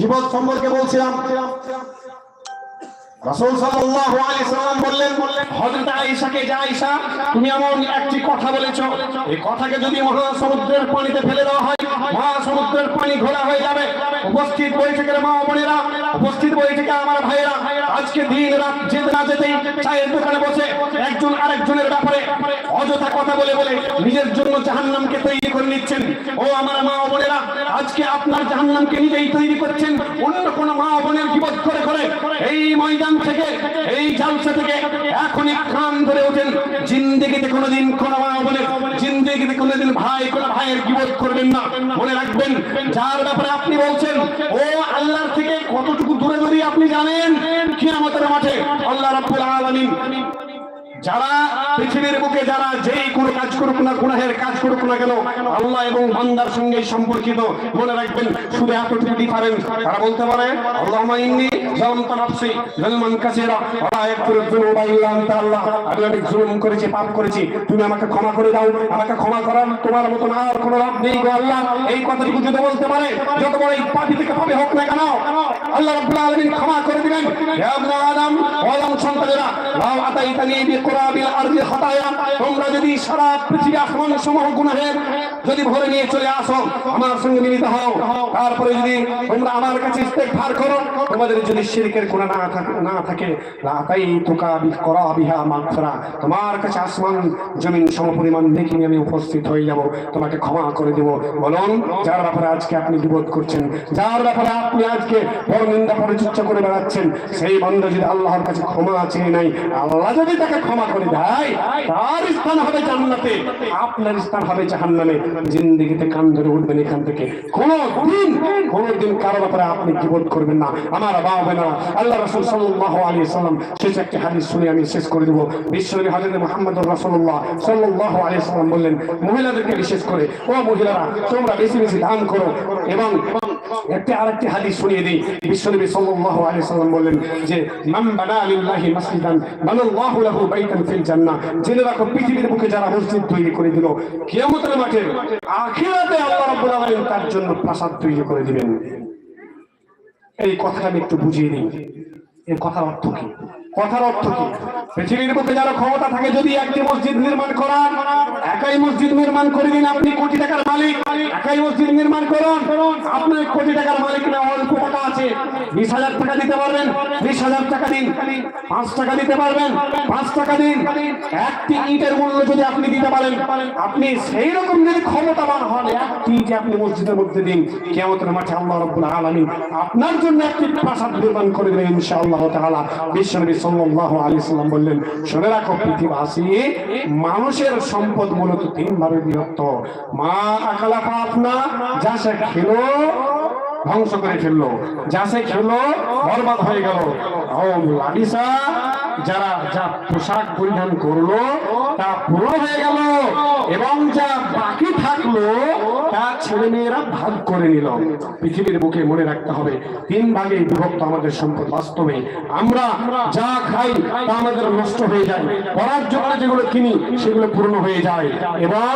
জীবন সম্পর্কে বলছিলাম। রাসূল সাল্লাল্লাহু আলাইহি সাল্লাম বললেন, হযরত আয়েশাকে, যে আয়েশা, তুমি একটি কথা বলেছ। এই কথাকে যদি মহা সমুদ্রের পানিতে ফেলে দেওয়া হয় মহা সমুদ্রের পানি ঘোলা হয়ে যাবে। উপস্থিত বৈঠকের মা বোনেরা, উপস্থিত বৈঠকে আমার ভাইয়েরা, আজকে দিন রাত যেতে না যেতেই চায়ের দোকানে বসে একজন আরেকজনের ব্যাপারে অযথা কথা বলে বলে নিজের জন্য জাহান্নামকে তৈরি করে নিচ্ছেন। ও আমার মা বোনেরা, আজকে আপনার জাহান্নামকে নিজেই তৈরি করছেন। অন্য কোন মা বোনের এই ময়দান থেকে, এই জালসা থেকে এখনই কান ধরে ওঠেন। জিন্দিগিতে কোনোদিন কোনো মা বলে, জিন্দিগিতে কোনোদিন ভাই কোনো ভাইয়ের বিপদ করবেন না। মনে রাখবেন, যার ব্যাপারে আপনি বলছেন, ও আল্লাহর থেকে কতটুকু দূরে দূরে আপনি জানেন? কিয়ামতের মাঠে আল্লাহ রাব্বুল আলামিন যারা পৃথিবীর বুকে যারা যেই কোনো কাজ করুক না, গুনাহের কাজ করুক না কেন, আল্লাহ এবং বান্দার সঙ্গে সম্পর্কিত মনে রাখবেন, শুধু এতটুকু ডিফারেন্স তারা বলতে পারে, আল্লাহুম্মা ইন্নী যালামতু নাফসি যালমান কাসীরা ওয়া ইয়াগফিরু যুনুবা ইল্লা আনতা, আল্লাহ, আমি অনেক জুলুম করেছি, পাপ করেছি, তুমি আমাকে ক্ষমা করে দাও, আমাকে ক্ষমা করার তোমার মতো আর কোনো লাভ নেই গো আল্লাহ। এই কথাটুকু যদি বলতে পারে, যত বড় এই পাপি থেকে পাবে হোক না কেন, আল্লাহ রাব্বুল আলামিন ক্ষমা করে দিবেন। হে আদম আদম সন্তানেরা লাও আতাইতানি তোমরা যদি সারা পৃথিবী আসমান সমূহ যদি ভরে নিয়ে চলে আসো, আমার সঙ্গে মিলিত হও। তারপরে যদি তোমরা আমার কাছে করো, তোমাদের যদি না থাকে না থাকে তোমার কাছে আসমান, জমিন আমি উপস্থিত হয়ে যাব, তোমাকে ক্ষমা করে দেব। বলুন, যার ব্যাপারে আজকে আপনি বিপদ করছেন, যার ব্যাপারে আপনি আজকে বড় নিন্দা পরিচর্চা করে বেড়াচ্ছেন, সেই বন্ধ যদি আল্লাহর কাছে ক্ষমা চেয়ে নাই আল্লাহ যদি তাকে ক্ষমা করে দেয় তার স্থান হবে জান্নাতে, আপনার স্থান হবে জাহান্নামে। কান ধরে উঠবেন এখান থেকে। দিন দিন কারও ব্যাপারে আপনি বিপদ করবেন না। আমার বাবা না আল্লাহ রাসূল সাল্লাম শেষ একটি হাদিস শুনে আমি শেষ করে দেব। বিশ্বনবী হযরত মুহাম্মদ রাসূলুল্লাহ সাল্লাল্লাহু আলাইহি সাল্লাম বললেন, মহিলাদেরকে বিশেষ করে, ও মহিলারা, তোমরা বেশি বেশি দান করো এবং একটি আরেকটি হাদিস শুনিয়ে দিই। বিশ্বনবী সাল্লাল্লাহু আলাইহি সাল্লাম বললেন যে, মান বানা লিল্লাহি মাসজিদান, বানাল্লাহু লাহু বাইতান ফিল জান্নাহ। জেনে রাখো, পৃথিবীর বুকে যারা মসজিদ তৈরি করে দিল, কিয়ামতের মাঠে আখিরাতে আল্লাহ রাব্বুল আলামিন তার জন্য প্রাসাদ তৈরি করে দিবেন। এই কথাটা আমি একটু বুঝিয়ে দিই। এর কথার অর্থ কি? কথার অর্থ কি? পৃথিবীর বুকে যারা ক্ষমতা থাকে, যদি একটি মসজিদ নির্মাণ করান, একাই মসজিদ নির্মাণ করে দিন আপনি কোটি টাকার মালিক। একাই মসজিদ নির্মাণ করুন, আপনার কোটি টাকার মালিক না, অল্প টাকা আছে। বিশ হাজার টাকা দিতে পারবেন বিশ হাজার টাকা দিন। পাঁচ টাকা দিতে পারবেন, পাঁচ টাকা দিন। একটি ইটের মূল্য যদি আপনি দিতে পারেন, আপনি সেই রকম যদি ক্ষমতাবান হন, একটি ইটে আপনি মসজিদের মধ্যে দিন। কেমতের মাঠে আল্লাহ রব্বুল আলামিন আপনার জন্য একটি প্রাসাদ নির্মাণ করে দেবেন ইনশাআল্লাহ তাআলা। বিশ্বনবী সাল্লাম বললেন, শুনে রাখো পৃথিবীবাসী, মানুষের সম্পদ মূলত তিন ভাবে বিভক্ত মা আকালা পাপনা যা সে খেলো, ধ্বংস করে ফেলল। যা সে খেলো, বরবাদ হয়ে গেল। যারা যা পোশাক পরিধান করল, তা পুরো হয়ে গেল। এবং যা ছেলে মেয়েরা ভাগ করে নিল। পৃথিবীর বুকে মনে রাখতে হবে, তিন ভাগে বিভক্ত আমাদের সম্পদ বাস্তবে। আমরা যা খাই তা আমাদের নষ্ট হয়ে যায়। পড়ার জন্য যেগুলো কিনি, সেগুলো পূর্ণ হয়ে যায়। এবং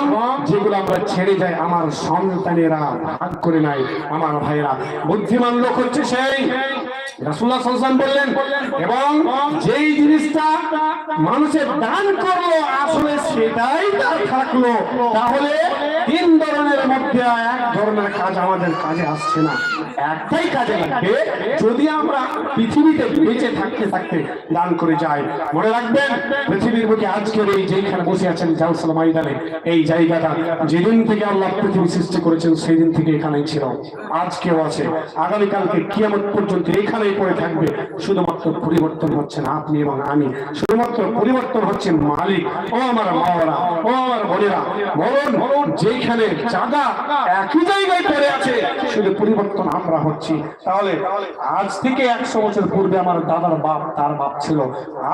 যেগুলো আমরা ছেড়ে যাই, আমার সন্তানেরা ভাগ করে নেয়। আমার ভাইয়েরা, বুদ্ধিমান লোক হচ্ছে সেই বললেন, এবং যেই জিনিসটা মানুষের দান করল, আসলে সেটাই তার থাকল। তাহলে তিন ধরনের মধ্যে এক ধরনের কাজ আমাদের কাজে আসছে না। একটাই কাজে লাগবে, যদি আমরা পৃথিবীতে বেঁচে থাকতে থাকতে দান করে যাই। মনে রাখবেন, পৃথিবীর বুকে আজকের এই যেখানে বসে আছেন জালসাল ময়দানে, এই জায়গাটা যেদিন থেকে আল্লাহ পৃথিবী সৃষ্টি করেছেন সেই দিন থেকে এখানেই ছিল। আজকেও আছে। আগামীকালকে কিয়ামত পর্যন্ত এখানেই পড়ে থাকবে, শুধুমাত্র পরিবর্তন হচ্ছে না, আপনি এবং আমি। শুধুমাত্র পরিবর্তন হচ্ছে মালিক। ও আমার মাওরা ও আমার বোনেরা, বলুন যেখানে জায়গা একই জায়গায় পড়ে আছে, শুধু পরিবর্তন আমরা হচ্ছি। তাহলে আজ থেকে একশো বছর পূর্বে আমার দাদার বাপ, তার বাপ ছিল।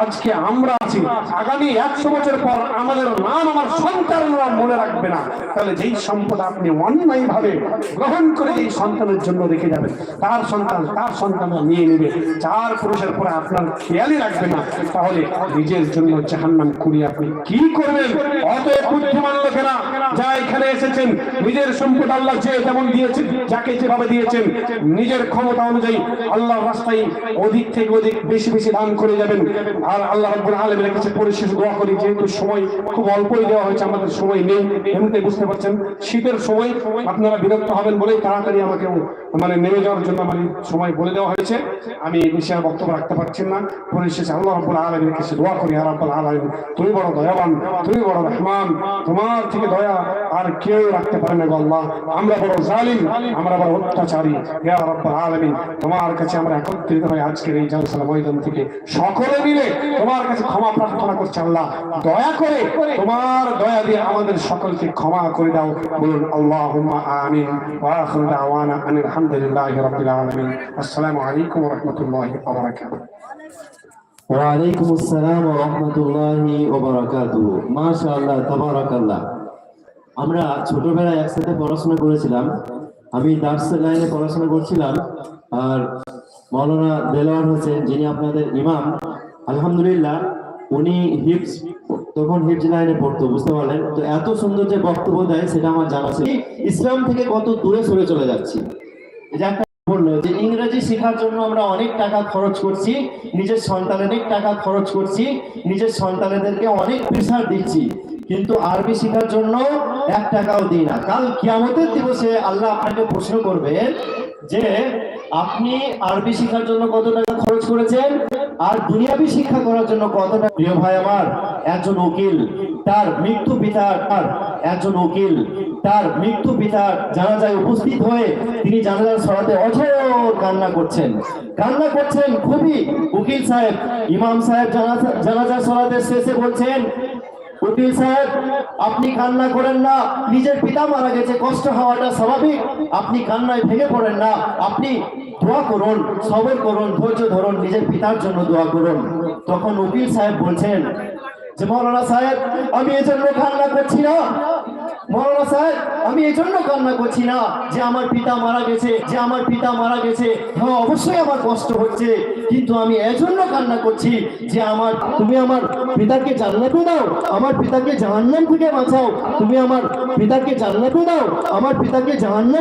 আজকে আমরা আছি। আগামী একশো বছর পর আমাদের নাম আমার সন্তানরা মনে রাখবে না। তাহলে যেই সম্পদ আপনি অন্যায় ভাবে গ্রহণ করে এই সন্তানের জন্য রেখে যাবেন, তার সন্তান, তার সন্তানরা নিয়ে নেবে। চার পুরুষের পরে আপনার খেয়ালই রাখবেন না। তাহলে নিজের জন্য জাহান্নাম কুড়িয়ে আপনি কি করবেন? অত বুদ্ধিমান লোকেরা যা এখানে এসেছেন, নিজের সম্পদ আল্লাহ যে তেমন দিয়েছেন, যাকে যেভাবে দিয়েছেন, নিজের ক্ষমতা অনুযায়ী আল্লাহ রাস্তায় অধিক থেকে অধিক বেশি বেশি দান করে যাবেন। আর আল্লাহ রাব্বুল আলামিনের কাছে পরিশেষ দোয়া করি, যেহেতু সময় খুব অল্পই দেওয়া হয়েছে, আমাদের সময় নেই এমনিতে বুঝতে পারছেন। শীতের সময় আপনারা বিরক্ত হবেন বলেই তাড়াতাড়ি আমাকে মানে নেমে যাওয়ার জন্য আমার সময় বলে দেওয়া হয়েছে। আমি বেশি আর বক্তব্য রাখতে পারছি না। পরিশেষে আল্লাহ রাব্বুল আলামিনের কাছে দোয়া করি আর রাব্বুল আলামিন। তুমি বড় দয়াবান, তুমি বড় রহমান, তোমার থেকে দয়া আর কেউ রাখতে পারে না আল্লাহ। আমরা বড় জালিম, আমরা বড় অত্যাচারী। ইয়া রাব্বুল আলামিন, তোমার কাছে আমরা একত্রিত হয়ে আজকের এই জালসার ময়দান থেকে সকলে মিলে তোমার কাছে ক্ষমা প্রার্থনা করছি আল্লাহ। দয়া করে তোমার দয়া দিয়ে আমাদের সকলকে ক্ষমা করে দাও। বলুন, আল্লাহুম্মা আমিন ওয়া আখিরু দাওয়ানা আনিল হামদুলিল্লাহি রাব্বিল আলামিন। আসসালামু আলাইকুম ওয়া রাহমাতুল্লাহি ওয়া ওয়ালাইকুম আসসালাম মাশাআল্লাহ, তাবারাকাল্লাহ। আমরা ছোটবেলায় একসাথে পড়াশোনা করেছিলাম। আমি লাইনে পড়াশোনা করছিলাম। আর হোসেন, যিনি আপনাদের ইমাম, আলহামদুলিল্লাহ, উনি হিপস তখন হিপস লাইনে পড়তো, বুঝতে পারলেন? তো এত সুন্দর যে বক্তব্য দেয়, সেটা আমার জানা ছিল। ইসলাম থেকে কত দূরে সরে চলে যাচ্ছি। বলল যে ইংরেজি শেখার জন্য আমরা অনেক টাকা খরচ করছি, নিজের সন্তানের অনেক টাকা খরচ করছি, নিজের সন্তানেদেরকে অনেক প্রেশার দিচ্ছি, কিন্তু আরবি শেখার জন্য এক টাকাও দিই না। কাল কিয়ামতের দিবসে আল্লাহ আপনাকে প্রশ্ন করবে যে আপনি আরবি শিক্ষার জন্য কত টাকা খরচ করেছেন? আর দুনিয়াবি শিক্ষা করার জন্য কত টাকা? প্রিয় ভাই আমার, একজন উকিল, তার মৃত্যু পিতার তার একজন উকিল, তার মৃত্যু পিতার জানাজায় উপস্থিত হয়ে তিনি জানাজার সরাতে অঝর কান্না করছেন। কান্না করছেন খুবই, উকিল সাহেব, ইমাম সাহেব জানাজা- জানাজার সরাতে শেষে বলছেন, উকিল সাহেব, আপনি কান্না করেন না, নিজের পিতা মারা গেছে, কষ্ট হওয়াটা স্বাভাবিক, আপনি কান্নায় ভেঙে পড়েন না, আপনি দোয়া করুন, সবর করুন, ধৈর্য ধরুন, নিজের পিতার জন্য দোয়া করুন। তখন উকিল সাহেব বলছেন, যে মৌলানা সাহেব, আমি এজন্য কান্না করছি না। মৌলানা সাহেব, আমি এই জন্য কান্না করছি না যে আমার পিতা মারা গেছে, যে আমার পিতা মারা গেছে। হ্যাঁ অবশ্যই আমার কষ্ট হচ্ছে, কিন্তু আমি এজন্য কান্না করছি যে আমার, তুমি আমার পিতাকে জান্নাতে দাও, আমার পিতাকে জাহান্নাম থেকে বাঁচাও। তুমি আমার পিতাকে জান্নাতে দাও, আমার পিতাকে জাহান্নাম